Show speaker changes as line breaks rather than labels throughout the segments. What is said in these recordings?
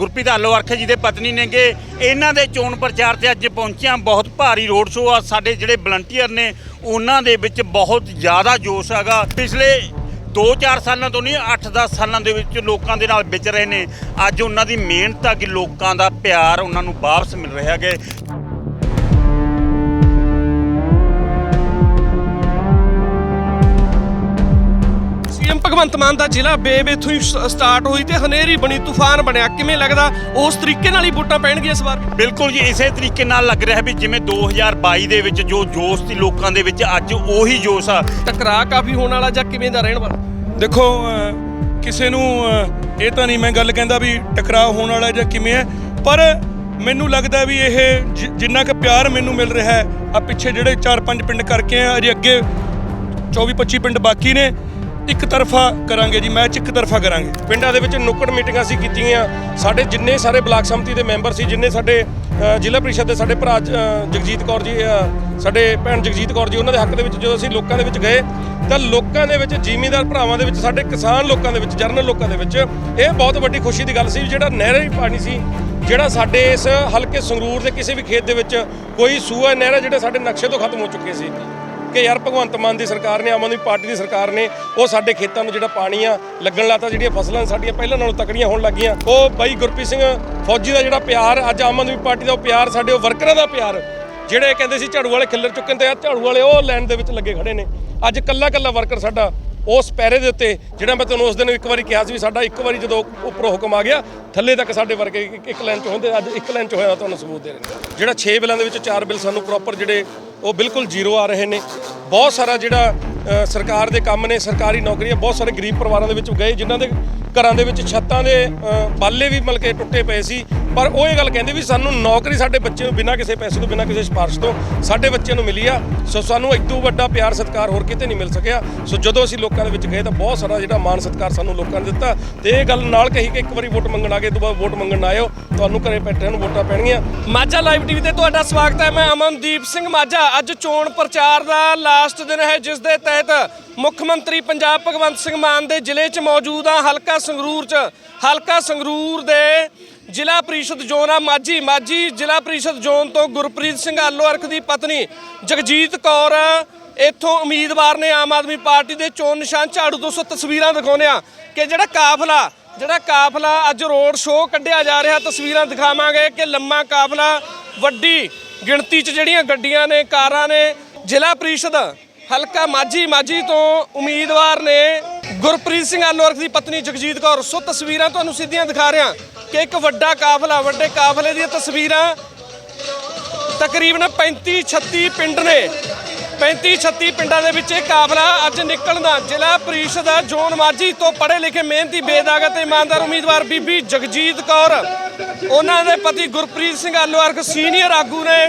ਗੁਰਪ੍ਰੀਤ ਆਲੋਵਰਖ ਜੀ ਦੇ ਪਤਨੀ ਨੇਗੇ। ਇਹਨਾਂ ਦੇ ਚੋਣ ਪ੍ਰਚਾਰ ਤੇ ਅੱਜ ਪਹੁੰਚਿਆ ਬਹੁਤ ਭਾਰੀ ਰੋਡ ਸ਼ੋਅ ਆ। ਸਾਡੇ ਜਿਹੜੇ ਵਲੰਟੀਅਰ ਨੇ, ਉਹਨਾਂ ਦੇ ਵਿੱਚ ਬਹੁਤ ਜ਼ਿਆਦਾ ਜੋਸ਼ ਹੈਗਾ। ਪਿਛਲੇ 2-4 ਸਾਲਾਂ ਤੋਂ ਨਹੀਂ 8-10 ਸਾਲਾਂ ਦੇ ਵਿੱਚ ਲੋਕਾਂ ਦੇ ਨਾਲ ਵਿਚ ਰਹੇ ਨੇ। ਅੱਜ ਉਹਨਾਂ ਦੀ ਮਿਹਨਤ ਆ ਕਿ ਲੋਕਾਂ ਦਾ ਪਿਆਰ ਉਹਨਾਂ ਨੂੰ ਵਾਪਸ ਮਿਲ ਰਿਹਾ ਹੈ
ਭਗਵੰਤ ਮਾਨ ਦਾ ਜ਼ਿਲ੍ਹਾ ਬੇਬ ਇੱਥੋਂ ਹੀ ਸਟਾਰਟ ਹੋਈ ਤੇ ਹਨੇਰੀ ਬਣੀ ਤੂਫਾਨ ਬਣਿਆ। ਕਿਵੇਂ ਲੱਗਦਾ? ਉਸ ਤਰੀਕੇ ਨਾਲ ਹੀ ਵੋਟਾਂ ਪੈਣਗੀਆਂ ਇਸ ਵਾਰ?
ਬਿਲਕੁਲ ਜੀ ਇਸੇ ਤਰੀਕੇ ਨਾਲ ਲੱਗ ਰਿਹਾ ਵੀ ਜਿਵੇਂ 2022 ਦੇ ਵਿੱਚ ਜੋ ਜੋਸ਼ ਸੀ ਲੋਕਾਂ ਦੇ ਵਿੱਚ ਅੱਜ ਉਹੀ ਜੋਸ਼ ਆ।
ਟਕਰਾਅ ਕਾਫੀ ਹੋਣ ਵਾਲਾ ਜਾਂ ਕਿਵੇਂ ਦਾ ਰਹਿਣ ਵਾਲਾ?
ਦੇਖੋ ਕਿਸੇ ਨੂੰ ਇਹ ਤਾਂ ਨਹੀਂ ਮੈਂ ਗੱਲ ਕਹਿੰਦਾ ਵੀ ਟਕਰਾਅ ਹੋਣ ਵਾਲਾ ਜਾਂ ਕਿਵੇਂ ਹੈ ਪਰ ਮੈਨੂੰ ਲੱਗਦਾ ਵੀ ਇਹ ਜਿੰਨਾ ਕੁ ਪਿਆਰ ਮੈਨੂੰ ਮਿਲ ਰਿਹਾ ਹੈ ਆ ਪਿੱਛੇ ਜਿਹੜੇ 4-5 ਪਿੰਡ ਕਰਕੇ ਆ ਅਜੇ ਅੱਗੇ 24-25 ਪਿੰਡ ਬਾਕੀ ਨੇ ਇੱਕ ਤਰਫਾ ਕਰਾਂਗੇ ਜੀ, ਮੈਚ ਇੱਕ ਤਰਫਾ ਕਰਾਂਗੇ।
ਪਿੰਡਾਂ ਦੇ ਵਿੱਚ ਨੁੱਕੜ ਮੀਟਿੰਗਾਂ ਅਸੀਂ ਕੀਤੀਆਂ। ਸਾਡੇ ਜਿੰਨੇ ਸਾਰੇ ਬਲਾਕ ਸੰਮਤੀ ਦੇ ਮੈਂਬਰ ਸੀ, ਜਿੰਨੇ ਸਾਡੇ ਜ਼ਿਲ੍ਹਾ ਪ੍ਰੀਸ਼ਦ ਦੇ ਸਾਡੇ ਭਰਾ ਜਗਜੀਤ ਕੌਰ ਜੀ ਸਾਡੇ ਭੈਣ ਜਗਜੀਤ ਕੌਰ ਜੀ, ਉਹਨਾਂ ਦੇ ਹੱਕ ਦੇ ਵਿੱਚ ਜਦੋਂ ਅਸੀਂ ਲੋਕਾਂ ਦੇ ਵਿੱਚ ਗਏ, ਤਾਂ ਲੋਕਾਂ ਦੇ ਵਿੱਚ ਜ਼ਿਮੀਂਦਾਰ ਭਰਾਵਾਂ ਦੇ ਵਿੱਚ, ਸਾਡੇ ਕਿਸਾਨ ਲੋਕਾਂ ਦੇ ਵਿੱਚ, ਜਰਨਲ ਲੋਕਾਂ ਦੇ ਵਿੱਚ, ਇਹ ਬਹੁਤ ਵੱਡੀ ਖੁਸ਼ੀ ਦੀ ਗੱਲ ਸੀ ਵੀ ਜਿਹੜਾ ਨਹਿਰੀ ਪਾਣੀ ਸੀ, ਜਿਹੜਾ ਸਾਡੇ ਇਸ ਹਲਕੇ ਸੰਗਰੂਰ ਦੇ ਕਿਸੇ ਵੀ ਖੇਤ ਦੇ ਵਿੱਚ ਕੋਈ ਸੂਆ ਨਹਿਰ ਜਿਹੜੇ ਸਾਡੇ ਨਕਸ਼ੇ ਤੋਂ ਖਤਮ ਹੋ ਚੁੱਕੇ ਸੀ। ਕਿ ਯਾਰ ਭਗਵੰਤ ਮਾਨ ਦੀ ਸਰਕਾਰ ਨੇ, ਆਮ ਆਦਮੀ ਪਾਰਟੀ ਦੀ ਸਰਕਾਰ ਨੇ, ਉਹ ਸਾਡੇ ਖੇਤਾਂ ਨੂੰ ਜਿਹੜਾ ਪਾਣੀ ਆ, ਲੱਗਣ ਲਾਤਾ, ਜਿਹੜੀਆਂ ਫਸਲਾਂ ਸਾਡੀਆਂ ਪਹਿਲਾਂ ਨਾਲੋਂ ਤਕੜੀਆਂ ਹੋਣ ਲੱਗੀਆਂ। ਉਹ ਬਾਈ ਗੁਰਪ੍ਰੀਤ ਸਿੰਘ ਫੌਜੀ ਦਾ ਜਿਹੜਾ ਪਿਆਰ, ਅੱਜ ਆਮ ਆਦਮੀ ਪਾਰਟੀ ਦਾ ਉਹ ਪਿਆਰ, ਸਾਡੇ ਉਹ ਵਰਕਰਾਂ ਦਾ ਪਿਆਰ, ਜਿਹੜੇ ਕਹਿੰਦੇ ਸੀ ਝਾੜੂ ਵਾਲੇ ਖਿੱਲਰ ਚੁੱਕਣ ਤੇ ਆ, ਝਾੜੂ ਵਾਲੇ ਉਹ ਲਾਈਨ ਦੇ ਵਿੱਚ ਲੱਗੇ ਖੜੇ ਨੇ। ਅੱਜ ਕੱਲਾ ਕੱਲਾ ਵਰਕਰ ਸਾਡਾ ਉਸ ਪੈਰੇ ਦੇ ਉੱਤੇ, ਜਿਹੜਾ ਮੈਂ ਤੁਹਾਨੂੰ ਉਸ ਦਿਨ ਇੱਕ ਵਾਰੀ ਕਿਹਾ ਸੀ ਵੀ ਸਾਡਾ ਇੱਕ ਵਾਰੀ ਜਦੋਂ ਉੱਪਰੋਂ ਹੁਕਮ ਆ ਗਿਆ, ਥੱਲੇ ਤੱਕ ਸਾਡੇ ਵਰਗੇ ਇੱਕ- ਇੱਕ ਲਾਈਨ 'ਚ ਹੁੰਦੇ, ਅੱਜ ਇੱਕ ਲਾਈਨ 'ਚ ਹੋਇਆ ਤੁਹਾਨੂੰ ਸਬੂਤ ਦੇ ਰਹੇ। ਜਿਹੜਾ 6 ਬਿੱਲਾਂ ਦੇ ਵਿੱਚ 4 ਬਿੱਲ ਸਾਨੂੰ ਪ੍ਰੋਪਰ ਜਿਹੜੇ, ਉਹ ਬਿਲਕੁਲ ਜ਼ੀਰੋ ਆ ਰਹੇ ਨੇ। ਬਹੁਤ ਸਾਰਾ ਜਿਹੜਾ ਸਰਕਾਰ ਦੇ ਕੰਮ ਨੇ, ਸਰਕਾਰੀ ਨੌਕਰੀਆਂ, ਬਹੁਤ ਸਾਰੇ ਗਰੀਬ ਪਰਿਵਾਰਾਂ ਦੇ ਵਿੱਚ ਗਏ, ਜਿਨ੍ਹਾਂ ਦੇ ਘਰਾਂ ਦੇ ਵਿੱਚ ਛੱਤਾਂ ਦੇ ਬਾਲੇ ਵੀ ਮਤਲਬ ਕਿ ਟੁੱਟੇ ਪਏ ਸੀ। ਪਰ ਉਹ ਇਹ ਗੱਲ ਕਹਿੰਦੇ ਵੀ ਸਾਨੂੰ ਨੌਕਰੀ ਸਾਡੇ ਬੱਚੇ ਨੂੰ ਬਿਨਾਂ ਕਿਸੇ ਪੈਸੇ ਤੋਂ, ਬਿਨਾਂ ਕਿਸੇ ਸਿਫਾਰਿਸ਼ ਤੋਂ ਸਾਡੇ ਬੱਚੇ ਨੂੰ ਮਿਲੀ ਆ। ਸੋ ਸਾਨੂੰ ਇਦੋਂ ਵੱਡਾ ਪਿਆਰ, ਸਤਿਕਾਰ ਹੋਰ ਕਿਤੇ ਨਹੀਂ ਮਿਲ ਸਕਿਆ। ਸੋ ਜਦੋਂ ਅਸੀਂ ਲੋਕਾਂ ਦੇ ਵਿੱਚ ਗਏ ਤਾਂ ਬਹੁਤ ਸਾਰਾ ਜਿਹੜਾ ਮਾਣ, ਸਤਿਕਾਰ ਸਾਨੂੰ ਲੋਕਾਂ ਨੇ ਦਿੱਤਾ। ਤੇ ਇਹ ਗੱਲ ਨਾਲ ਕਹੀ ਕਿ ਇੱਕ ਵਾਰੀ ਵੋਟ ਮੰਗਣ ਆ ਗਏ ਤੋਂ ਬਾਅਦ ਵੋਟ ਮੰਗਣ ਆਇਓ। ਤੁਹਾਨੂੰ ਘਰੇ ਬੈਠਿਆਂ ਨੂੰ ਵੋਟਾਂ ਪੈਣਗੀਆਂ।
ਮਾਝਾ ਲਾਈਵ ਟੀਵੀ ਤੇ ਤੁਹਾਡਾ ਸਵਾਗਤ ਹੈ। ਮੈਂ ਅਮਨਦੀਪ ਸਿੰਘ ਮਾਝਾ। ਅੱਜ ਚੋਣ ਪ੍ਰਚਾਰ ਦਾ ਲਾਸਟ ਦਿਨ ਹੈ, ਜਿਸ ਦੇ ਤਹਿਤ ਮੁੱਖ ਮੰਤਰੀ ਪੰਜਾਬ ਭਗਵੰਤ ਸਿੰਘ ਮਾਨ ਦੇ ਜ਼ਿਲ੍ਹੇ 'ਚ ਮੌਜੂਦ ਆ। ਹਲਕਾ ਸੰਗਰੂਰ 'ਚ। ਹਲਕਾ ਸੰਗਰੂਰ ਦੇ ਜ਼ਿਲ੍ਹਾ ਪ੍ਰੀਸ਼ਦ ਜ਼ੋਨ ਆ ਮਾਝੀ ਮਾਝੀ ਜ਼ਿਲ੍ਹਾ ਪ੍ਰੀਸ਼ਦ ਜ਼ੋਨ ਤੋਂ ਗੁਰਪ੍ਰੀਤ ਸਿੰਘ ਆਲੋ ਦੀ ਪਤਨੀ ਜਗਜੀਤ ਕੌਰ ਇੱਥੋਂ ਉਮੀਦਵਾਰ ਨੇ ਆਮ ਆਦਮੀ ਪਾਰਟੀ ਦੇ ਚੋਣ ਨਿਸ਼ਾਨ ਝਾੜੂ ਤੋਂ ਸੋ ਤਸਵੀਰਾਂ ਦਿਖਾਉਂਦੇ ਆ ਕਿ ਜਿਹੜਾ ਕਾਫਲਾ ਜਿਹੜਾ ਕਾਫਲਾ ਅੱਜ ਰੋਡ ਸ਼ੋਅ ਕੱਢਿਆ ਜਾ ਰਿਹਾ, ਤਸਵੀਰਾਂ ਦਿਖਾਵਾਂਗੇ ਕਿ ਲੰਮਾ ਕਾਫਲਾ, ਵੱਡੀ ਗਿਣਤੀ 'ਚ ਜਿਹੜੀਆਂ ਗੱਡੀਆਂ ਨੇ, ਕਾਰਾਂ ਨੇ, ਜ਼ਿਲ੍ਹਾ ਪ੍ਰੀਸ਼ਦ ਹਲਕਾ ਮਾਝੀ ਮਾਝੀ ਤੋਂ ਉਮੀਦਵਾਰ ਨੇ ਗੁਰਪ੍ਰੀਤ ਸਿੰਘ ਆਲੋਰਖ ਦੀ ਪਤਨੀ ਜਗਜੀਤ ਕੌਰ। ਸੋ ਤਸਵੀਰਾਂ ਤੁਹਾਨੂੰ ਸਿੱਧੀਆਂ ਦਿਖਾ ਰਿਹਾ। ਕਿ ਇੱਕ ਵੱਡਾ ਕਾਫਲਾ, ਵੱਡੇ ਕਾਫਲੇ ਦੀਆਂ ਤਸਵੀਰਾਂ ਤਕਰੀਬਨ 35 36 ਪਿੰਡ ਨੇ। 35 36 ਪਿੰਡਾਂ ਦੇ ਵਿੱਚ ਇਹ ਕਾਫਲਾ ਅੱਜ ਨਿਕਲਦਾ ਜ਼ਿਲ੍ਹਾ ਪ੍ਰੀਸ਼ਦ ਜੋਨ ਮਾਝੀ ਤੋਂ ਪੜ੍ਹੇ ਲਿਖੇ ਮਿਹਨਤੀ ਬੇਦਾਗ ਤੇ ਇਮਾਨਦਾਰ ਉਮੀਦਵਾਰ ਬੀਬੀ ਜਗਜੀਤ ਕੌਰ। ਉਹਨਾਂ ਦੇ ਪਤੀ ਗੁਰਪ੍ਰੀਤ ਸਿੰਘ ਆਲੋਰਖ ਸੀਨੀਅਰ ਆਗੂ ਨੇ।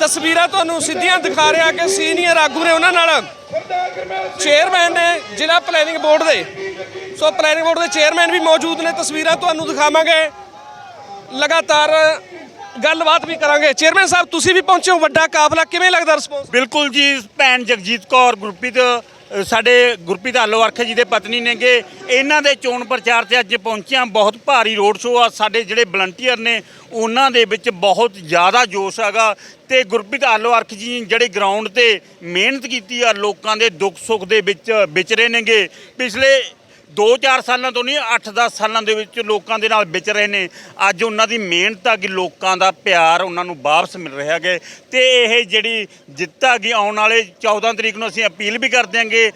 ਤਸਵੀਰਾਂ ਤੁਹਾਨੂੰ ਸਿੱਧੀਆਂ ਦਿਖਾ ਰਿਹਾ ਕਿ ਸੀਨੀਅਰ ਆਗੂ ਨੇ ਉਹਨਾਂ ਨਾਲ ਚੇਅਰਮੈਨ ਨੇ ਜ਼ਿਲ੍ਹਾ ਪਲੈਨਿੰਗ ਬੋਰਡ ਦੇ। ਸੋ ਪਲੈਨਿੰਗ ਬੋਰਡ ਦੇ ਚੇਅਰਮੈਨ ਵੀ ਮੌਜੂਦ ਨੇ ਤਸਵੀਰਾਂ ਤੁਹਾਨੂੰ ਦਿਖਾਵਾਂਗੇ। ਲਗਾਤਾਰ ਗੱਲਬਾਤ ਵੀ ਕਰਾਂਗੇ। ਚੇਅਰਮੈਨ ਸਾਹਿਬ ਤੁਸੀਂ ਵੀ ਪਹੁੰਚੇ ਹੋ ਵੱਡਾ ਕਾਫਲਾ ਕਿਵੇਂ ਲੱਗਦਾ ਰਿਸਪੌਂਸ
ਬਿਲਕੁਲ ਜੀ ਭੈਣ ਜਗਜੀਤ ਕੌਰ ਗੁਰਪ੍ਰੀਤ। ਸਾਡੇ ਗੁਰਪ੍ਰੀਤ ਆਲੋਵਰਖ ਜੀ ਦੇ ਪਤਨੀ ਨੇਗੇ। ਇਹਨਾਂ ਦੇ ਚੋਣ ਪ੍ਰਚਾਰ ਤੇ ਅੱਜ ਪਹੁੰਚਿਆ ਬਹੁਤ ਭਾਰੀ ਰੋਡ ਸ਼ੋਅ ਆ। ਸਾਡੇ ਜਿਹੜੇ ਵਲੰਟੀਅਰ ਨੇ, ਉਹਨਾਂ ਦੇ ਵਿੱਚ ਬਹੁਤ ਜ਼ਿਆਦਾ ਜੋਸ਼ ਹੈਗਾ। ਤੇ ਗੁਰਪ੍ਰੀਤ ਆਲੋਵਰਖ ਜੀ ਜਿਹੜੇ ਗਰਾਊਂਡ ਤੇ ਮਿਹਨਤ ਕੀਤੀ ਆ, ਲੋਕਾਂ ਦੇ ਦੁੱਖ ਸੁੱਖ ਦੇ ਵਿੱਚ ਵਿਚਰੇ ਨੇਗੇ। ਪਿਛਲੇ 2-4 ਸਾਲਾਂ ਤੋਂ ਨਹੀਂ 8-10 ਸਾਲਾਂ ਦੇ ਵਿੱਚ ਲੋਕਾਂ ਦੇ ਨਾਲ ਵਿਚ ਰਹੇ ਨੇ। ਅੱਜ ਉਹਨਾਂ ਦੀ ਮਿਹਨਤ ਆ ਕਿ ਲੋਕਾਂ ਦਾ ਪਿਆਰ ਉਹਨਾਂ ਨੂੰ ਵਾਪਸ ਮਿਲ ਰਿਹਾ ਹੈ ਤੇ ਇਹ ਜਿਹੜੀ ਜਿੱਤ ਆ ਗਈ, ਆਉਣ ਵਾਲੇ 14 ਤਰੀਕ ਨੂੰ ਅਸੀਂ ਅਪੀਲ ਵੀ ਕਰ ਦਿਆਂਗੇ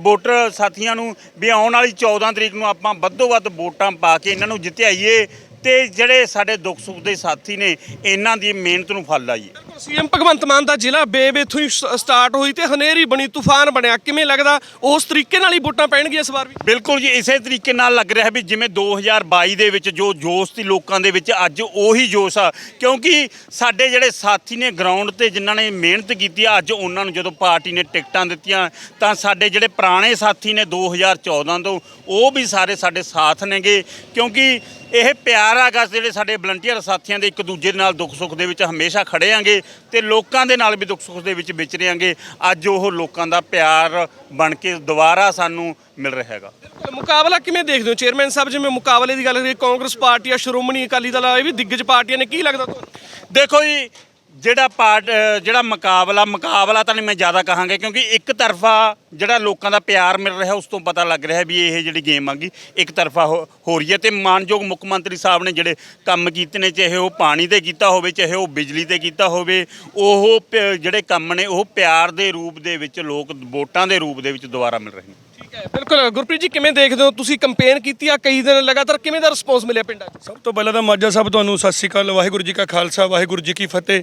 ਵੋਟਰ ਸਾਥੀਆਂ ਨੂੰ ਵੀ ਆਉਣ ਵਾਲੀ 14 ਤਰੀਕ ਨੂੰ ਆਪਾਂ ਵੱਧੋ ਵੱਧ ਵੋਟਾਂ ਪਾ ਕੇ ਇਹਨਾਂ ਨੂੰ ਜਿੱਤਿਆਈਏ ਤੇ ਜਿਹੜੇ ਸਾਡੇ ਦੁੱਖ ਸੁੱਖ ਦੇ ਸਾਥੀ ਨੇ ਇਹਨਾਂ ਦੀ ਮਿਹਨਤ ਨੂੰ ਫਲ ਲਾਈਏ।
ਸੀਐਮ ਭਗਵੰਤ ਮਾਨ ਦਾ ਜ਼ਿਲ੍ਹਾ ਬੇਬ ਇੱਥੋਂ ਹੀ ਸਟਾਰਟ ਹੋਈ ਤੇ ਹਨੇਰੀ ਬਣੀ ਤੂਫਾਨ ਬਣਿਆ। ਕਿਵੇਂ ਲੱਗਦਾ ਉਸ ਤਰੀਕੇ ਨਾਲ ਹੀ ਵੋਟਾਂ ਪੈਣਗੀਆਂ ਇਸ ਵਾਰ ਵੀ?
ਬਿਲਕੁਲ ਜੀ ਇਸੇ ਤਰੀਕੇ ਨਾਲ ਲੱਗ ਰਿਹਾ ਵੀ ਜਿਵੇਂ 2022 ਦੇ ਵਿੱਚ ਜੋ ਜੋਸ਼ ਸੀ ਲੋਕਾਂ ਦੇ ਵਿੱਚ ਅੱਜ ਉਹੀ ਜੋਸ਼ ਆ। ਕਿਉਂਕਿ ਸਾਡੇ ਜਿਹੜੇ ਸਾਥੀ ਨੇ ਗਰਾਊਂਡ ਤੇ ਜਿਨ੍ਹਾਂ ਨੇ ਮਿਹਨਤ ਕੀਤੀ ਆ ਅੱਜ ਉਹਨਾਂ ਨੂੰ ਜਦੋਂ ਪਾਰਟੀ ਨੇ ਟਿਕਟਾਂ ਦਿੱਤੀਆਂ ਤਾਂ ਸਾਡੇ ਜਿਹੜੇ ਪੁਰਾਣੇ ਸਾਥੀ ਨੇ 2014 ਤੋਂ ਉਹ ਵੀ ਸਾਰੇ ਸਾਡੇ ਸਾਥ ਨੇਗੇ। ਕਿਉਂਕਿ ਇਹ ਪਿਆਰ ਆਗਾ ਜਿਹੜੇ ਸਾਡੇ ਵਲੰਟੀਅਰ ਸਾਥੀਆਂ ਦੇ ਇੱਕ ਦੂਜੇ ਨਾਲ ਦੁੱਖ ਸੁੱਖ ਦੇ ਵਿੱਚ ਹਮੇਸ਼ਾ ਖੜੇ ਆਂਗੇ ਤੇ ਲੋਕਾਂ ਦੇ ਨਾਲ ਵੀ ਦੁੱਖ ਸੁੱਖ ਦੇ ਵਿੱਚ ਵਿਚ ਰਹੇਂਗੇ। ਅੱਜ ਉਹ ਲੋਕਾਂ ਦਾ ਪਿਆਰ ਬਣ ਕੇ ਦੁਬਾਰਾ ਸਾਨੂੰ ਮਿਲ ਰਿਹਾ ਹੈਗਾ।
ਮੁਕਾਬਲਾ ਕਿਵੇਂ ਦੇਖਦੇ ਹੋ? ਚੇਅਰਮੈਨ ਸਾਹਿਬ ਜਿਵੇਂ ਮੁਕਾਬਲੇ ਦੀ ਗੱਲ ਕਰੀਏ ਕਾਂਗਰਸ ਪਾਰਟੀ ਆ ਸ਼੍ਰੋਮਣੀ ਅਕਾਲੀ ਦਲ ਇਹ ਵੀ ਦਿੱਗਜ ਪਾਰਟੀਆਂ ਨੇ ਕੀ ਲੱਗਦਾ ਤੁਹਾਨੂੰ?
ਦੇਖੋ ਜੀ ਜਿਹੜਾ ਪਾਰਟ ਜਿਹੜਾ ਮੁਕਾਬਲਾ ਮੁਕਾਬਲਾ ਤਾਂ ਨਹੀਂ ਮੈਂ ਜ਼ਿਆਦਾ ਕਹਾਂਗਾ, ਕਿਉਂਕਿ ਇੱਕ ਤਰਫਾ ਜਿਹੜਾ ਲੋਕਾਂ ਦਾ ਪਿਆਰ ਮਿਲ ਰਿਹਾ, ਉਸ ਤੋਂ ਪਤਾ ਲੱਗ ਰਿਹਾ ਵੀ ਇਹ ਜਿਹੜੀ ਗੇਮ ਆਗੀ ਇੱਕ ਤਰਫਾ ਹੋ ਹੋ ਰਹੀ ਹੈ ਤੇ ਮਾਨਯੋਗ ਮੁੱਖ ਮੰਤਰੀ ਸਾਹਿਬ ਨੇ ਜਿਹੜੇ ਕੰਮ ਕੀਤੇ ਨੇ, ਚਾਹੇ ਉਹ ਪਾਣੀ ਤੇ ਕੀਤਾ ਹੋਵੇ, ਚਾਹੇ ਉਹ ਬਿਜਲੀ ਤੇ ਕੀਤਾ ਹੋਵੇ, ਉਹ ਪ- ਜਿਹੜੇ ਕੰਮ ਨੇ, ਉਹ ਪਿਆਰ ਦੇ ਰੂਪ ਦੇ ਵਿੱਚ, ਲੋਕ ਵੋਟਾਂ ਦੇ ਰੂਪ ਦੇ ਵਿੱਚ ਦੁਬਾਰਾ ਮਿਲ ਰਹੇ ਨੇ।
ਬਿਲਕੁਲ। ਗੁਰਪ੍ਰੀਤ ਜੀ, ਕਿਵੇਂ ਦੇਖਦੇ ਹੋ? ਤੁਸੀਂ ਕੰਪੇਨ ਕੀਤੀ ਆ ਕਈ ਦਿਨ ਲਗਾਤਾਰ, ਕਿਵੇਂ ਦਾ ਰਿਸਪੌਂਸ ਮਿਲਿਆ ਪਿੰਡਾਂ 'ਚ?
ਸਭ ਤੋਂ ਪਹਿਲਾਂ ਤਾਂ ਮਾਝਾ ਸਾਹਿਬ ਤੁਹਾਨੂੰ ਸਤਿ ਸ਼੍ਰੀ ਅਕਾਲ, ਵਾਹਿਗੁਰੂ ਜੀ ਕਾ ਖਾਲਸਾ, ਵਾਹਿਗੁਰੂ ਜੀ ਕੀ ਫਤਿਹ।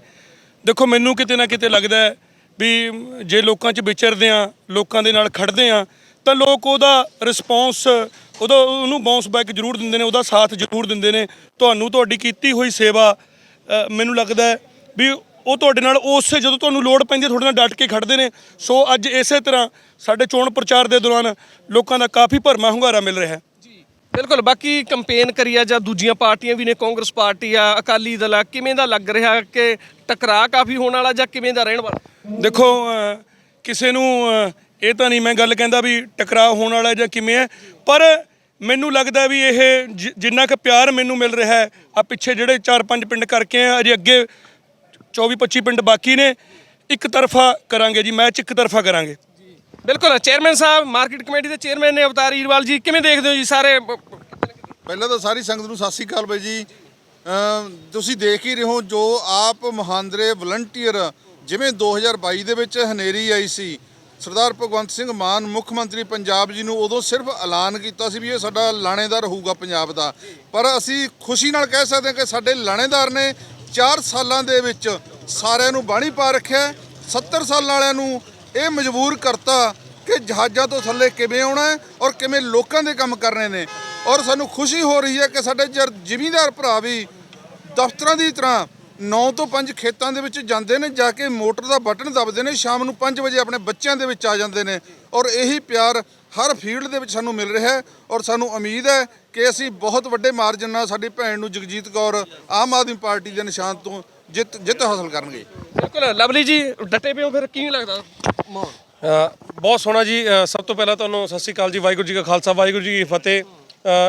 ਦੇਖੋ, ਮੈਨੂੰ ਕਿਤੇ ਨਾ ਕਿਤੇ ਲੱਗਦਾ ਹੈ ਵੀ ਜੇ ਲੋਕਾਂ 'ਚ ਵਿਚਰਦੇ ਆ ਲੋਕਾਂ ਦੇ ਨਾਲ ਖੜਦੇ ਆ ਤਾਂ ਲੋਕ ਉਹਦਾ ਰਿਸਪੌਂਸ ਉਹਦਾ ਉਹਨੂੰ ਬਾਉਂਸ ਬੈਕ ਜ਼ਰੂਰ ਦਿੰਦੇ ਨੇ, ਉਹਦਾ ਸਾਥ ਜ਼ਰੂਰ ਦਿੰਦੇ ਨੇ। ਤੁਹਾਨੂੰ ਤੁਹਾਡੀ ਕੀਤੀ ਹੋਈ ਸੇਵਾ ਮੈਨੂੰ ਲੱਗਦਾ ਵੀ ਉਹ ਤੁਹਾਡੇ ਨਾਲ ਉਸੇ ਜਦੋਂ ਤੁਹਾਨੂੰ ਲੋੜ ਪੈਂਦੀ ਹੈ ਤੁਹਾਡੇ ਨਾਲ ਡਟ ਕੇ ਖੜਦੇ ਨੇ। ਸੋ ਅੱਜ ਇਸੇ ਤਰ੍ਹਾਂ ਸਾਡੇ ਚੋਣ ਪ੍ਰਚਾਰ ਦੇ ਦੌਰਾਨ ਲੋਕਾਂ ਦਾ ਕਾਫੀ ਭਰਮਾ ਹੁੰਗਾਰਾ ਮਿਲ ਰਿਹਾ ਹੈ।
ਬਿਲਕੁਲ। ਬਾਕੀ ਕੰਪੇਨ ਕਰੀ ਆ ਜਾਂ ਦੂਜੀਆਂ ਪਾਰਟੀਆਂ ਵੀ ਨੇ ਕਾਂਗਰਸ ਪਾਰਟੀ ਆ ਅਕਾਲੀ ਦਲ ਆ ਕਿਵੇਂ ਦਾ ਲੱਗ ਰਿਹਾ ਕਿ ਟਕਰਾਅ ਕਾਫੀ ਹੋਣ ਵਾਲਾ ਜਾਂ ਕਿਵੇਂ ਦਾ ਰਹਿਣ ਵਾਲਾ?
ਦੇਖੋ ਕਿਸੇ ਨੂੰ ਇਹ ਤਾਂ ਨਹੀਂ ਮੈਂ ਗੱਲ ਕਹਿੰਦਾ ਵੀ ਟਕਰਾਅ ਹੋਣ ਵਾਲਾ ਜਾਂ ਕਿਵੇਂ ਹੈ ਪਰ ਮੈਨੂੰ ਲੱਗਦਾ ਵੀ ਇਹ ਜਿੰਨਾ ਕੁ ਪਿਆਰ ਮੈਨੂੰ ਮਿਲ ਰਿਹਾ ਆ ਪਿੱਛੇ ਜਿਹੜੇ 4-5 ਪਿੰਡ ਕਰਕੇ ਆ ਅਜੇ ਅੱਗੇ 24-25 ਪਿੰਡ ਬਾਕੀ ਨੇ ਇੱਕ ਤਰਫਾ ਕਰਾਂਗੇ ਜੀ ਮੈਚ ਇੱਕ ਤਰਫਾ ਕਰਾਂਗੇ।
ਬਿਲਕੁਲ ਚੇਅਰਮੈਨ ਸਾਹਿਬ ਮਾਰਕੀਟ ਕਮੇਟੀ ਦੇ ਚੇਅਰਮੈਨ ਨੇ ਅਵਤਾਰ ਈਰਵਾਲ ਜੀ ਕਿਵੇਂ ਦੇਖਦੇ ਹੋ ਜੀ ਸਾਰੇ?
ਪਹਿਲਾਂ ਤਾਂ ਸਾਰੀ ਸੰਗਤ ਨੂੰ ਸਤਿ ਸ੍ਰੀ ਅਕਾਲ ਬਾਈ ਜੀ। ਤੁਸੀਂ ਦੇਖ ਹੀ ਰਹੇ ਹੋ ਜੋ ਆਪ ਮਹਾਂਦਰੇ ਵਲੰਟੀਅਰ ਜਿਵੇਂ 2022 ਦੇ ਵਿੱਚ ਹਨੇਰੀ ਆਈ ਸੀ ਸਰਦਾਰ ਭਗਵੰਤ ਸਿੰਘ ਮਾਨ ਮੁੱਖ ਮੰਤਰੀ ਪੰਜਾਬ ਜੀ ਨੂੰ ਉਦੋਂ ਸਿਰਫ ਐਲਾਨ ਕੀਤਾ ਸੀ ਵੀ ਇਹ ਸਾਡਾ ਲਾਣੇਦਾਰ ਹੋਊਗਾ ਪੰਜਾਬ ਦਾ। ਪਰ ਅਸੀਂ ਖੁਸ਼ੀ ਨਾਲ ਕਹਿ ਸਕਦੇ ਹਾਂ ਕਿ ਸਾਡੇ ਲਾਣੇਦਾਰ ਨੇ 4 ਸਾਲਾਂ ਦੇ ਵਿੱਚ ਸਾਰਿਆਂ ਨੂੰ ਬਾਣੀ ਪਾ ਰੱਖਿਆ ਹੈ। 70 ਸਾਲਾਂ ਵਾਲਿਆਂ ਨੂੰ ਇਹ ਮਜਬੂਰ ਕਰਤਾ ਕਿ ਜਹਾਜ਼ਾਂ ਤੋਂ ਥੱਲੇ ਕਿਵੇਂ ਆਉਣਾ ਔਰ ਕਿਵੇਂ ਲੋਕਾਂ ਦੇ ਕੰਮ ਕਰਨੇ ਨੇ ਔਰ ਸਾਨੂੰ ਖੁਸ਼ੀ ਹੋ ਰਹੀ ਹੈ ਕਿ ਸਾਡੇ ਜਰ, ਜ਼ਿਮੀਂਦਾਰ ਭਰਾ ਵੀ ਦਫ਼ਤਰਾਂ ਦੀ ਤਰ੍ਹਾਂ 9 ਤੋਂ 5 ਖੇਤਾਂ ਦੇ ਵਿੱਚ ਜਾਂਦੇ ਨੇ ਜਾ ਕੇ ਮੋਟਰ ਦਾ ਬਟਨ ਦਬਦੇ ਨੇ ਸ਼ਾਮ ਨੂੰ 5 ਵਜੇ ਆਪਣੇ ਬੱਚਿਆਂ ਦੇ ਵਿੱਚ ਆ ਜਾਂਦੇ ਨੇ। ਔਰ ਇਹੀ ਪਿਆਰ ਹਰ ਫੀਲਡ ਦੇ ਵਿੱਚ ਸਾਨੂੰ ਮਿਲ ਰਿਹਾ ਹੈ ਔਰ ਸਾਨੂੰ ਉਮੀਦ ਹੈ ਕਿ ਅਸੀਂ ਬਹੁਤ ਵੱਡੇ ਮਾਰਜਨ ਨਾਲ ਸਾਡੀ ਭੈਣ ਨੂੰ ਜਗਜੀਤ ਕੌਰ ਆਮ ਆਦਮੀ ਪਾਰਟੀ ਦੇ ਨਿਸ਼ਾਨ ਤੋਂ ਜਿੱਤ ਜਿੱਤ ਹਾਸਲ ਕਰਨਗੇ।
ਬਿਲਕੁਲ ਲਵਲੀ ਜੀ ਡਟੇ ਪਿਓ ਫਿਰ ਕੀ ਲੱਗਦਾ?
ਬਹੁਤ ਸੋਹਣਾ ਜੀ ਸਭ ਤੋਂ ਪਹਿਲਾਂ ਤੁਹਾਨੂੰ ਸਤਿ ਸ੍ਰੀ ਅਕਾਲ ਜੀ ਵਾਹਿਗੁਰੂ ਜੀ ਕਾ ਖਾਲਸਾ ਵਾਹਿਗੁਰੂ ਜੀ ਕੀ ਫਤਿਹ।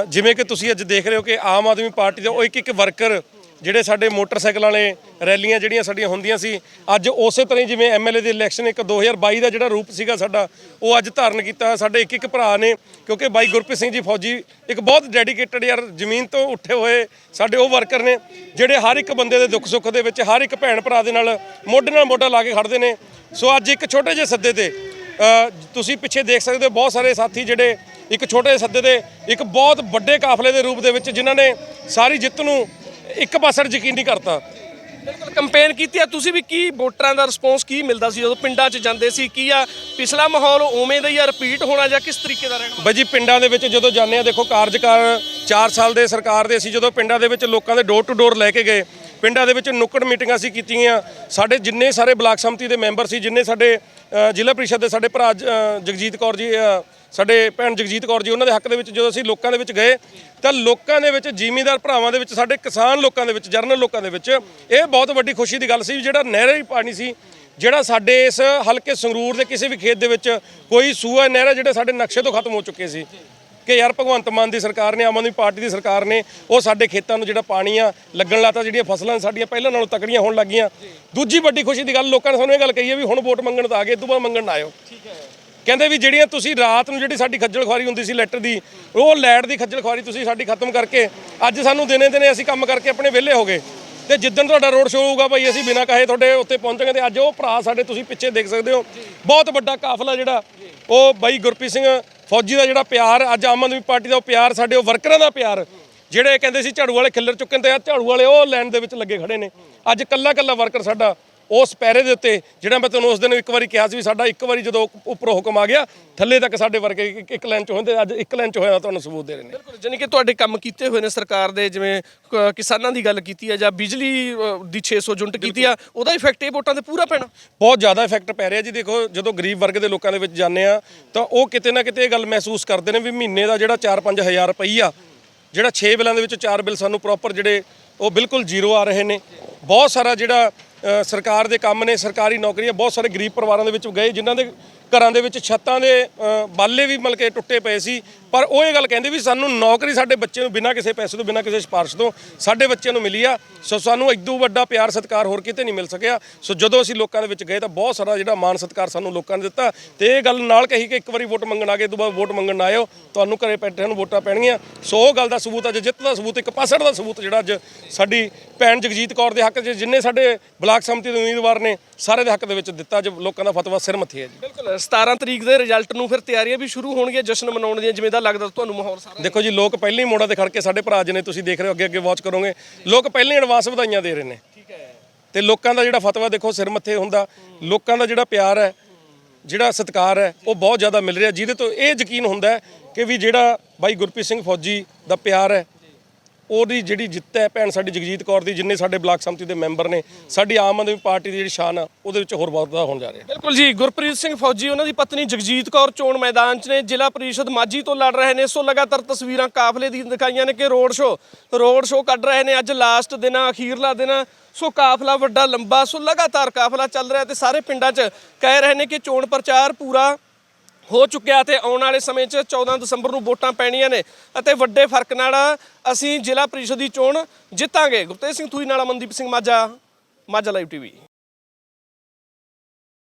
ਜਿਵੇਂ ਕਿ ਤੁਸੀਂ ਅੱਜ ਦੇਖ ਰਹੇ ਹੋ ਕਿ ਆਮ ਆਦਮੀ ਪਾਰਟੀ ਦੇ ਉਹ ਇੱਕ ਇੱਕ ਵਰਕਰ ਜਿਹੜੇ ਸਾਡੇ ਮੋਟਰਸਾਈਕਲ ਵਾਲੇ ਰੈਲੀਆਂ ਜਿਹੜੀਆਂ ਸਾਡੀਆਂ ਹੁੰਦੀਆਂ ਸੀ, ਅੱਜ ਉਸੇ ਤਰ੍ਹਾਂ ਹੀ ਜਿਵੇਂ ਐਮਐਲਏ ਦੀ ਇਲੈਕਸ਼ਨ ਇੱਕ 2022 ਦਾ ਜਿਹੜਾ ਰੂਪ ਸੀਗਾ ਸਾਡਾ, ਉਹ ਅੱਜ ਧਾਰਨ ਕੀਤਾ। ਸਾਡੇ ਇੱਕ ਇੱਕ ਭਰਾ ਨੇ, ਕਿਉਂਕਿ ਬਾਈ ਗੁਰਪ੍ਰੀਤ ਸਿੰਘ ਜੀ ਫੌਜੀ ਇੱਕ ਬਹੁਤ ਡੈਡੀਕੇਟਡ ਯਾਰ ਜ਼ਮੀਨ ਤੋਂ ਉੱਠੇ ਹੋਏ ਸਾਡੇ ਉਹ ਵਰਕਰ ਨੇ, ਜਿਹੜੇ ਹਰ ਇੱਕ ਬੰਦੇ ਦੇ ਦੁੱਖ ਸੁੱਖ ਦੇ ਵਿੱਚ ਹਰ ਇੱਕ ਭੈਣ ਭਰਾ ਦੇ ਨਾਲ ਮੋਢੇ ਨਾਲ ਮੋਢਾ ਲਾ ਕੇ ਖੜਦੇ ਨੇ। ਸੋ ਅੱਜ ਇੱਕ ਛੋਟੇ ਜਿਹੇ ਸੱਦੇ ਤੇ ਤੁਸੀਂ ਪਿੱਛੇ ਦੇਖ ਸਕਦੇ ਹੋ ਬਹੁਤ ਸਾਰੇ ਸਾਥੀ ਜਿਹੜੇ ਇੱਕ ਛੋਟੇ ਜਿਹੇ ਸੱਦੇ ਤੇ, ਇੱਕ ਬਹੁਤ ਵੱਡੇ ਕਾਫਲੇ ਦੇ ਰੂਪ ਦੇ ਵਿੱਚ ਜਿਨ੍ਹਾਂ ਨੇ ਸਾਰੀ ਜਿੱਤ ਨੂੰ ਇੱਕ ਪਾਸੜ ਯਕੀਨੀ ਕਰਤਾ।
ਬਿਲਕੁਲ ਕੰਪੇਨ ਕੀਤੀ ਆ। ਤੁਸੀਂ ਵੀ ਕੀ ਵੋਟਰਾਂ ਦਾ ਰਿਸਪੌਂਸ ਕੀ ਮਿਲਦਾ ਸੀ? ਜਦੋਂ ਪਿੰਡਾਂ 'ਚ ਜਾਂਦੇ ਸੀ, ਕੀ ਆ? ਪਿਛਲਾ ਮਾਹੌਲ ਉਵੇਂ ਦਾ ਹੀ ਆ? ਰਿਪੀਟ ਹੋਣਾ ਜਾਂ ਕਿਸ ਤਰੀਕੇ ਦਾ ਰਹਿਣਾ?
ਬਾਈ ਜੀ, ਪਿੰਡਾਂ ਦੇ ਵਿੱਚ ਜਦੋਂ ਜਾਂਦੇ ਆ, ਦੇਖੋ ਕਾਰਜਕਾਰ 4 ਸਾਲ ਦੇ ਸਰਕਾਰ ਦੇ ਅਸੀਂ ਜਦੋਂ ਪਿੰਡਾਂ ਦੇ ਵਿੱਚ ਲੋਕਾਂ ਦੇ ਡੋਰ ਟੂ ਡੋਰ ਲੈ ਕੇ ਗਏ, ਪਿੰਡਾਂ ਦੇ ਵਿੱਚ ਨੁੱਕੜ ਮੀਟਿੰਗਾਂ ਅਸੀਂ ਕੀਤੀਆਂ। ਸਾਡੇ ਜਿੰਨੇ ਸਾਰੇ ਬਲਾਕ ਸੰਮਤੀ ਦੇ ਮੈਂਬਰ ਸੀ, ਜਿੰਨੇ ਸਾਡੇ ਜ਼ਿਲ੍ਹਾ ਪ੍ਰੀਸ਼ਦ ਦੇ ਸਾਡੇ ਭਰਾ ਜਗਜੀਤ ਕੌਰ ਜੀ ਸਾਡੇ ਭੈਣ ਜਗਜੀਤ ਕੌਰ ਜੀ, ਉਹਨਾਂ ਦੇ ਹੱਕ ਦੇ ਵਿੱਚ ਜਦੋਂ ਅਸੀਂ ਲੋਕਾਂ ਦੇ ਵਿੱਚ ਗਏ, ਤਾਂ ਲੋਕਾਂ ਦੇ ਵਿੱਚ, ਜ਼ਿਮੀਂਦਾਰ ਭਰਾਵਾਂ ਦੇ ਵਿੱਚ, ਸਾਡੇ ਕਿਸਾਨ ਲੋਕਾਂ ਦੇ ਵਿੱਚ, ਜਰਨਲ ਲੋਕਾਂ ਦੇ ਵਿੱਚ, ਇਹ ਬਹੁਤ ਵੱਡੀ ਖੁਸ਼ੀ ਦੀ ਗੱਲ ਸੀ ਵੀ ਜਿਹੜਾ ਨਹਿਰੀ ਪਾਣੀ ਸੀ, ਜਿਹੜਾ ਸਾਡੇ ਇਸ ਹਲਕੇ ਸੰਗਰੂਰ ਦੇ ਕਿਸੇ ਵੀ ਖੇਤ ਦੇ ਵਿੱਚ ਕੋਈ ਸੂਆ ਨਹਿਰਾ ਜਿਹੜੇ ਸਾਡੇ ਨਕਸ਼ੇ ਤੋਂ ਖਤਮ ਹੋ ਚੁੱਕੇ ਸੀ। ਕਿ ਯਾਰ ਭਗਵੰਤ ਮਾਨ ਦੀ ਸਰਕਾਰ ਨੇ, ਆਮ ਆਦਮੀ ਪਾਰਟੀ ਦੀ ਸਰਕਾਰ ਨੇ, ਉਹ ਸਾਡੇ ਖੇਤਾਂ ਨੂੰ ਜਿਹੜਾ ਪਾਣੀ ਆ, ਲੱਗਣ ਲਾਤਾ, ਜਿਹੜੀਆਂ ਫਸਲਾਂ ਸਾਡੀਆਂ ਪਹਿਲਾਂ ਨਾਲੋਂ ਤਕੜੀਆਂ ਹੋਣ ਲੱਗੀਆਂ। ਦੂਜੀ ਵੱਡੀ ਖੁਸ਼ੀ ਦੀ ਗੱਲ, ਲੋਕਾਂ ਨੇ ਸਾਨੂੰ ਇਹ ਗੱਲ ਕਹੀ ਹੈ ਵੀ ਹੁਣ ਵੋਟ ਮੰਗਣ ਤਾਂ ਆ ਗਏ, ਦੁਬਾਰਾ ਮੰਗਣ ਨਾ ਆਇਓ। ਕਹਿੰਦੇ ਵੀ ਜਿਹੜੀਆਂ ਤੁਸੀਂ ਰਾਤ ਨੂੰ ਜਿਹੜੀ ਸਾਡੀ ਖੱਜਲ ਖੁਆਰੀ ਹੁੰਦੀ ਸੀ ਲੈਟਰ ਦੀ, ਉਹ ਲੈਟ ਦੀ ਖੱਜਲ ਖੁਆਰੀ ਤੁਸੀਂ ਸਾਡੀ ਖਤਮ ਕਰਕੇ ਅੱਜ ਸਾਨੂੰ ਦਿਨੇ ਦਿਨੇ ਅਸੀਂ ਕੰਮ ਕਰਕੇ ਆਪਣੇ ਵਿਹਲੇ ਹੋ ਗਏ। ਤੇ ਜਿੱਦਣ ਤੁਹਾਡਾ ਰੋਡ ਸ਼ੋਅ ਹੋਊਗਾ ਭਾਈ, ਅਸੀਂ ਬਿਨਾਂ ਕਹੇ ਤੁਹਾਡੇ ਉੱਤੇ ਪਹੁੰਚਾਂਗੇ ਤੇ ਅੱਜ ਉਹ ਭਰਾ ਸਾਡੇ ਤੁਸੀਂ ਪਿੱਛੇ ਦੇਖ ਸਕਦੇ ਹੋ। ਬਹੁਤ ਵੱਡਾ ਕਾਫਲਾ ਜਿਹੜਾ, ਉਹ ਬਾਈ ਗੁਰਪ੍ਰੀਤ ਸਿੰਘ ਫੌਜੀ ਦਾ ਜਿਹੜਾ ਪਿਆਰ, ਅੱਜ ਆਮ ਆਦਮੀ ਪਾਰਟੀ ਦਾ ਉਹ ਪਿਆਰ, ਸਾਡੇ ਉਹ ਵਰਕਰਾਂ ਦਾ ਪਿਆਰ, ਜਿਹੜੇ ਕਹਿੰਦੇ ਸੀ ਝਾੜੂ ਵਾਲੇ ਖਿੱਲਰ ਚੁੱਕੇ ਨੇ ਤੇ ਆ, ਝਾੜੂ ਵਾਲੇ ਉਹ ਲਾਈਨ ਦੇ ਵਿੱਚ ਲੱਗੇ ਖੜੇ ਨੇ। ਅੱਜ ਕੱਲਾ ਕੱਲਾ ਵਰਕਰ ਸਾਡਾ ਉਸ ਪੈਰੇ ਦੇ ਉੱਤੇ ਜਿਹੜਾ ਮੈਂ ਤੁਹਾਨੂੰ ਉਸ ਦਿਨ ਇੱਕ ਵਾਰੀ ਕਿਹਾ ਸੀ ਵੀ ਸਾਡਾ ਇੱਕ ਵਾਰੀ ਜਦੋਂ ਉੱਪਰੋਂ ਹੁਕਮ ਆ ਗਿਆ ਥੱਲੇ ਤੱਕ ਸਾਡੇ ਵਰਗੇ ਇੱਕ- ਲਾਈਨ ਚ ਹੁੰਦੇ ਅੱਜ ਇੱਕ ਲਾਈਨ ਚ ਹੋਇਆ ਤੁਹਾਨੂੰ ਸਬੂਤ ਦੇ ਰਹੇ ਨੇ।
ਬਿਲਕੁਲ ਜਾਨੀ ਕਿ ਤੁਹਾਡੇ ਕੰਮ ਕੀਤੇ ਹੋਏ ਨੇ ਸਰਕਾਰ ਦੇ ਜਿਵੇਂ ਕਿਸਾਨਾਂ ਦੀ ਗੱਲ ਕੀਤੀ ਆ ਜਾਂ ਬਿਜਲੀ ਦੀ 600 ਯੂਨਿਟ ਕੀਤੀ ਆ ਉਹਦਾ ਇਫੈਕਟ ਇਹ ਵੋਟਾਂ ਤੇ ਪੂਰਾ ਪੈਣਾ।
ਬਹੁਤ ਜ਼ਿਆਦਾ ਇਫੈਕਟ ਪੈ ਰਿਹਾ ਜੀ ਦੇਖੋ ਜਦੋਂ ਗਰੀਬ ਵਰਗ ਦੇ ਲੋਕਾਂ ਦੇ ਵਿੱਚ ਜਾਂਦੇ ਆ ਤਾਂ ਉਹ ਕਿਤੇ ਨਾ ਕਿਤੇ ਇਹ ਗੱਲ ਮਹਿਸੂਸ ਕਰਦੇ ਨੇ ਵੀ ਮਹੀਨੇ ਦਾ ਜਿਹੜਾ 4-5000 ਰੁਪਈਆ ਜਿਹੜਾ 6 ਬਿੱਲਾਂ ਦੇ ਵਿੱਚ 4 ਬਿੱਲ ਸਾਨੂੰ ਪ੍ਰੋਪਰ ਜਿਹੜੇ ਉਹ ਬਿਲਕੁਲ ਜ਼ੀਰੋ ਆ ਰਹੇ ਨੇ। ਬਹੁਤ ਸਾਰਾ ਜਿਹੜਾ ਸਰਕਾਰ ਦੇ ਕੰਮ ਨੇ, ਸਰਕਾਰੀ ਨੌਕਰੀਆਂ, ਬਹੁਤ ਸਾਰੇ ਗਰੀਬ ਪਰਿਵਾਰਾਂ ਦੇ ਵਿੱਚ ਗਏ, ਜਿਨ੍ਹਾਂ ਦੇ ਘਰਾਂ ਦੇ ਵਿੱਚ ਛੱਤਾਂ ਦੇ ਬਾਲੇ ਵੀ ਮਤਲਬ ਕਿ ਟੁੱਟੇ ਪਏ ਸੀ। ਪਰ ਉਹ ਇਹ ਗੱਲ ਕਹਿੰਦੇ ਵੀ ਸਾਨੂੰ ਨੌਕਰੀ ਸਾਡੇ ਬੱਚੇ ਨੂੰ ਬਿਨਾਂ ਕਿਸੇ ਪੈਸੇ ਤੋਂ, ਬਿਨਾਂ ਕਿਸੇ ਸਿਫਾਰਿਸ਼ ਤੋਂ ਸਾਡੇ ਬੱਚਿਆਂ ਨੂੰ ਮਿਲੀ ਆ। ਸੋ ਸਾਨੂੰ ਇਦੋਂ ਵੱਡਾ ਪਿਆਰ, ਸਤਿਕਾਰ ਹੋਰ ਕਿਤੇ ਨਹੀਂ ਮਿਲ ਸਕਿਆ। ਸੋ ਜਦੋਂ ਅਸੀਂ ਲੋਕਾਂ ਦੇ ਵਿੱਚ ਗਏ ਤਾਂ ਬਹੁਤ ਸਾਰਾ ਜਿਹੜਾ ਮਾਣ, ਸਤਿਕਾਰ ਸਾਨੂੰ ਲੋਕਾਂ ਨੇ ਦਿੱਤਾ। ਤੇ ਇਹ ਗੱਲ ਨਾਲ ਕਹੀ ਕਿ ਇੱਕ ਵਾਰੀ ਵੋਟ ਮੰਗਣ ਆ ਗਏ ਤੋਂ ਬਾਅਦ ਵੋਟ ਮੰਗਣ ਨਾ ਆਇਓ। ਤੁਹਾਨੂੰ ਘਰੇ ਬੈਠਿਆਂ ਨੂੰ ਵੋਟਾਂ ਪੈਣਗੀਆਂ। ਸੋ ਉਹ ਗੱਲ ਦਾ ਸਬੂਤ ਅੱਜ ਜਿੱਤ ਦਾ ਸਬੂਤ, ਇੱਕ ਪਾਸੜ ਦਾ ਸਬੂਤ ਜਿਹੜਾ ਅੱਜ ਸਾਡੀ ਭੈਣ ਜਗਜੀਤ ਕੌਰ ਦੇ ਹੱਕ 'ਚ, ਜਿੰਨੇ ਸਾਡੇ ਬਲਾਕ ਸਮਿਤੀ ਦੇ ਉਮੀਦਵਾਰ ਨੇ, ਸਾਰੇ ਦੇ ਹੱਕ ਦੇ ਵਿੱਚ ਦਿੱਤਾ। ਅੱਜ ਲੋਕਾਂ ਦਾ ਫਤਵਾ ਸਿਰ ਮੱਥੇ ਹੈ ਜੀ।
ਬਿਲਕੁਲ 17 ਤਰੀਕ ਦੇ ਰਿਜ਼ਲਟ ਨੂੰ ਫਿਰ ਤਿਆਰੀਆਂ ਵੀ ਸ਼ੁਰੂ ਹੋਣਗੀਆਂ ਜਸ਼ਨ ਮਨਾਉਣ ਦੀਆਂ ਜਿਵੇਂ ਦਾ ਲੱਗਦਾ ਤੁਹਾਨੂੰ ਮਾਹੌਲ ਸਾਰਾ?
ਦੇਖੋ ਜੀ ਲੋਕ ਪਹਿਲਾਂ ਹੀ ਮੋੜਾਂ ਤੇ ਖੜ ਕੇ ਸਾਡੇ ਭਰਾ ਜੀ ਨੇ ਤੁਸੀਂ ਦੇਖ ਰਹੇ ਹੋ ਅੱਗੇ ਅੱਗੇ ਵਾਚ ਕਰੋਗੇ। ਲੋਕ ਪਹਿਲਾਂ ਹੀ ਐਡਵਾਂਸ ਵਧਾਈਆਂ ਦੇ ਰਹੇ ਨੇ। ਠੀਕ ਹੈ। ਤੇ ਲੋਕਾਂ ਦਾ ਜਿਹੜਾ ਫਤਵਾ ਦੇਖੋ ਸਿਰ ਮੱਥੇ ਹੁੰਦਾ। ਲੋਕਾਂ ਦਾ ਜਿਹੜਾ ਪਿਆਰ ਹੈ ਜਿਹੜਾ ਸਤਿਕਾਰ ਹੈ ਉਹ ਬਹੁਤ ਜ਼ਿਆਦਾ ਮਿਲ ਰਿਹਾ। ਜਿਹਦੇ ਤੋਂ ਇਹ ਯਕੀਨ ਹੁੰਦਾ ਹੈ ਕਿ ਵੀ ਜਿਹੜਾ ਬਾਈ ਗੁਰਪ੍ਰੀਤ ਸਿੰਘ ਫੌਜੀ ਦਾ ਪਿਆਰ ਹੈ ਉਹਦੀ ਜਿਹੜੀ ਜਿੱਤ ਹੈ ਭੈਣ ਸਾਡੀ ਜਗਜੀਤ ਕੌਰ ਦੀ, ਜਿੰਨੇ ਸਾਡੇ ਬਲਾਕ ਸੰਮਤੀ ਦੇ ਮੈਂਬਰ ਨੇ, ਸਾਡੀ ਆਮ ਆਦਮੀ ਪਾਰਟੀ ਦੀ ਜਿਹੜੀ ਸ਼ਾਨ ਆ, ਉਹਦੇ ਵਿੱਚ ਹੋਰ ਵਾਧਾ ਹੋਣ ਜਾ ਰਿਹਾ।
ਬਿਲਕੁਲ ਜੀ, ਗੁਰਪ੍ਰੀਤ ਸਿੰਘ ਫੌਜੀ, ਉਹਨਾਂ ਦੀ ਪਤਨੀ ਜਗਜੀਤ ਕੌਰ ਚੋਣ ਮੈਦਾਨ 'ਚ ਨੇ, ਜ਼ਿਲ੍ਹਾ ਪ੍ਰੀਸ਼ਦ ਮਾਝੀ ਤੋਂ ਲੜ ਰਹੇ ਨੇ। ਸੋ ਲਗਾਤਾਰ ਤਸਵੀਰਾਂ ਕਾਫਲੇ ਦੀ ਦਿਖਾਈਆਂ ਨੇ ਕਿ ਰੋਡ ਸ਼ੋ ਰੋਡ ਸ਼ੋ ਕੱਢ ਰਹੇ ਨੇ ਅੱਜ ਲਾਸਟ ਦਿਨ, ਅਖੀਰਲਾ ਦਿਨ। ਸੋ ਕਾਫਲਾ ਵੱਡਾ, ਲੰਬਾ, ਸੋ ਲਗਾਤਾਰ ਕਾਫਲਾ ਚੱਲ ਰਿਹਾ ਤੇ ਸਾਰੇ ਪਿੰਡਾਂ 'ਚ ਕਹਿ ਰਹੇ ਨੇ ਕਿ ਚੋਣ ਪ੍ਰਚਾਰ ਪੂਰਾ ਹੋ ਚੁੱਕਿਆ ਤੇ ਆਉਣ ਵਾਲੇ ਸਮੇਂ 'ਚ 14 ਦਸੰਬਰ ਨੂੰ ਵੋਟਾਂ ਪੈਣੀਆਂ ਨੇ ਅਤੇ ਵੱਡੇ ਫ਼ਰਕ ਨਾਲ ਅਸੀਂ ਜ਼ਿਲ੍ਹਾ ਪ੍ਰੀਸ਼ਦ ਦੀ ਚੋਣ ਜਿੱਤਾਂਗੇ। ਗੁਰਤੇਜ ਸਿੰਘ ਥੂਈ ਨਾਲ ਅਮਨਦੀਪ ਸਿੰਘ ਮਾਝਾ ਮਾਝਾ ਲਾਈਵ ਟੀਵੀ